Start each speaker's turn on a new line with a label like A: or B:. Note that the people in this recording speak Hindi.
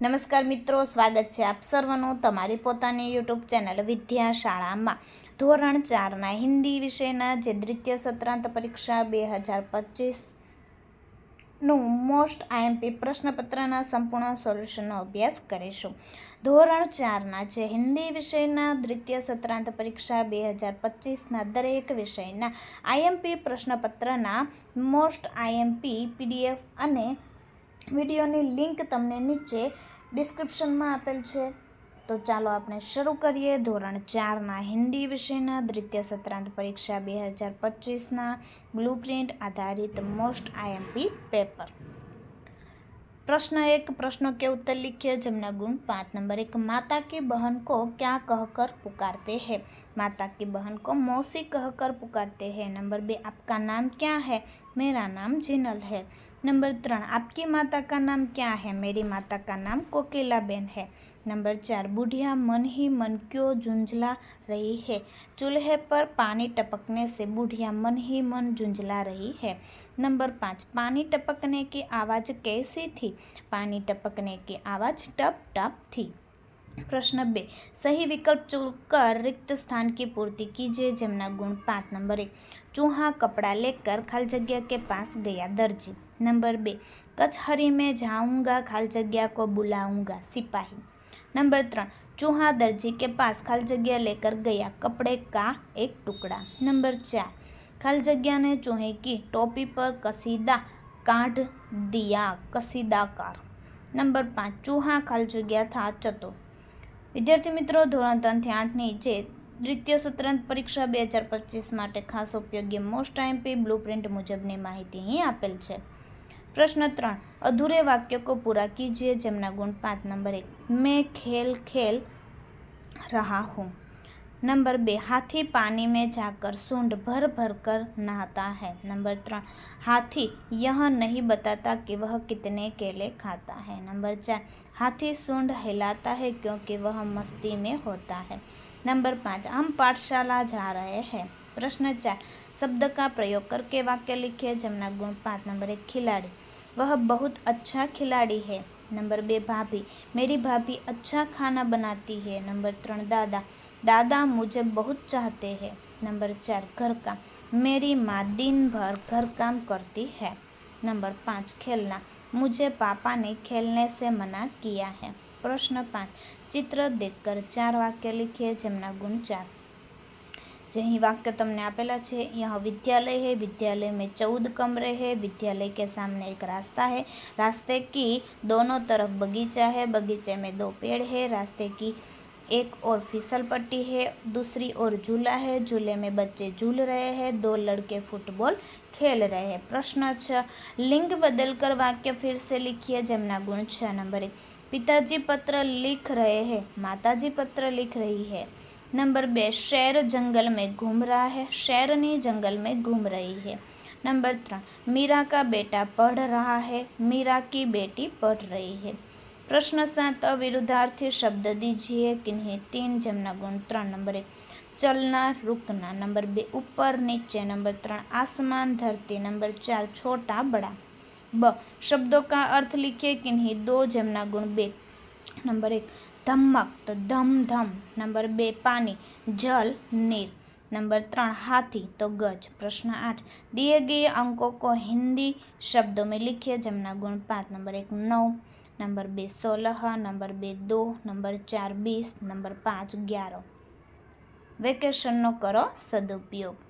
A: નમસ્કાર મિત્રો, સ્વાગત છે આપ સર્વનું તમારી પોતાની યુટ્યુબ ચેનલ વિદ્યા શાળામાં ધોરણ ચારના હિન્દી વિષયના જે દ્વિતીય સત્રાંત પરીક્ષા બે હજાર પચીસનું મોસ્ટ આઈએમપી પ્રશ્નપત્રના સંપૂર્ણ સોલ્યુશનનો અભ્યાસ કરીશું. ધોરણ ચારના જે હિન્દી વિષયના દ્વિતીય સત્રાંત પરીક્ષા બે હજાર પચીસના દરેક વિષયના આઈએમપી પ્રશ્નપત્રના મોસ્ટ આઈએમપી પીડીએફ અને વિડીયોની લિંક તમને નીચે ડિસ્ક્રિપ્શનમાં આપેલ છે. તો ચાલો આપણે શરૂ કરીએ. ધોરણ ચારના હિન્દી વિષયના, દ્વિતીય સત્રાંત પરીક્ષા બે હજાર પચીસના, બ્લુપ્રિન્ટ આધારિત મોસ્ટ આઈએમપી પેપર. प्रश्न एक, प्रश्नों के उत्तर लिखिए। जमुना गुण पाँच नंबर एक। माता की बहन को क्या कहकर पुकारते हैं? माता की बहन को मौसी कहकर पुकारते हैं। नंबर बे, आपका नाम क्या है? मेरा नाम जिनल है। नंबर त्रण, आपकी माता का नाम क्या है? मेरी माता का नाम कोकिला बेन है। नंबर चार, बुढ़िया मन ही मन क्यों झुंझला रही है? चूल्हे पर पानी टपकने से बुढ़िया मन ही मन झुंझला रही है। नंबर पाँच, पानी टपकने की आवाज़ कैसी थी? पानी टपकने की आवाज़ टप टप थी प्रश्न बे सही विकल्प चुनकर रिक्त स्थान की पूर्ति कीजिए जमुना गुण पाँच नंबर एक चूहा कपड़ा लेकर खाल जगह के पास गया दर्जी नंबर बे कचहरी में जाऊँगा खाल जगह को बुलाऊँगा सिपाही नंबर त्रण चूहा दर्जी के पास खाल जगह लेकर गया कपड़े का एक टुकड़ा नंबर चार खाल जगह ने चूहे की टोपी पर कसीदा કાઢ દિયા કસીદાકાર. નંબર પાંચ, ચૂહા ખાલ જગ્યા થા ચતો. વિદ્યાર્થી મિત્રો, ધોરણ ત્રણથી આઠની જે દ્વિતીય સત્રાંત પરીક્ષા બે હજાર પચીસ માટે ખાસ ઉપયોગી મોસ્ટ આઈમ્પી બ્લુ પ્રિન્ટ મુજબની માહિતી અહીં આપેલ છે. પ્રશ્ન ત્રણ, અધૂરે વાક્ય કો પૂરા કીજીએ જેમના ગુણ પાંચ નંબર એક, મેં ખેલ ખેલ રહા હું. नंबर बे, हाथी पानी में जाकर सूंड भर भर कर नहाता है। नंबर त्रण, हाथी यह नहीं बताता कि वह कितने केले खाता है। नंबर चार, हाथी सूंड हिलाता है क्योंकि वह मस्ती में होता है। नंबर पाँच, हम पाठशाला जा रहे हैं। प्रश्न चार, शब्द का प्रयोग करके वाक्य लिखिए जमुना गुण पाँच, नंबर एक, खिलाड़ी। वह बहुत अच्छा खिलाड़ी है। नंबर बे भाभी। मेरी भाभी अच्छा खाना बनाती है। नंबर त्रण, दादा। दादा मुझे बहुत चाहते हैं। नंबर चार, घर का। मेरी माँ दिन भर घर काम करती है। नंबर पाँच, खेलना। मुझे पापा ने खेलने से मना किया है। प्रश्न पाँच, चित्र देखकर चार वाक्य लिखिए जमुना गुण जही वाक्य तुमने आपेला छे यह विद्यालय है विद्यालय में चौदह कमरे है विद्यालय के सामने एक रास्ता है रास्ते की दोनों तरफ़ बगीचा है बगीचे में दो पेड़ है रास्ते की एक और फिसल पट्टी है दूसरी ओर झूला है झूले में बच्चे झूल रहे हैं दो लड़के फुटबॉल खेल रहे हैं प्रश्न छ लिंग बदलकर वाक्य फिर से लिखिए जमुना गुण छह नंबर एक पिताजी पत्र लिख रहे हैं माताजी पत्र लिख रही है नंबर बे शेर जंगल में घूम रहा है शेरनी जंगल में घूम रही है। नंबर तीन, मीरा का बेटा पढ़ रहा है, मीरा की बेटी पढ़ रही है। प्रश्न सात, अविरुद्धार्थी शब्द दीजिए, किन्हीं तीन जमना गुण, त्रण नंबर एक, चलना, रुकना, नंबर बे, ऊपर, नीचे, नंबर त्रण आसमान, धरती, नंबर चार, छोटा, बड़ा। ब, शब्दों का अर्थ लिखिए, किन्हीं दो जमना गुण बे, नंबर एक ધમક તો ધમધમ. નંબર બે પાણી જલ, નીર. નંબર ત્રણ, હાથી, તો ગજ. પ્રશ્ન આઠ. દિએ ગયે અંકો કો હિન્દી શબ્દો મેં લિખીએ જેમના ગુણ પાંચ. નંબર એક, નવ. નંબર બે, સોલહ. નંબર બે, દો. નંબર ચાર બીસ નંબર પાંચ, ગ્યારો. વેકેશનનો કરો સદુપયોગ.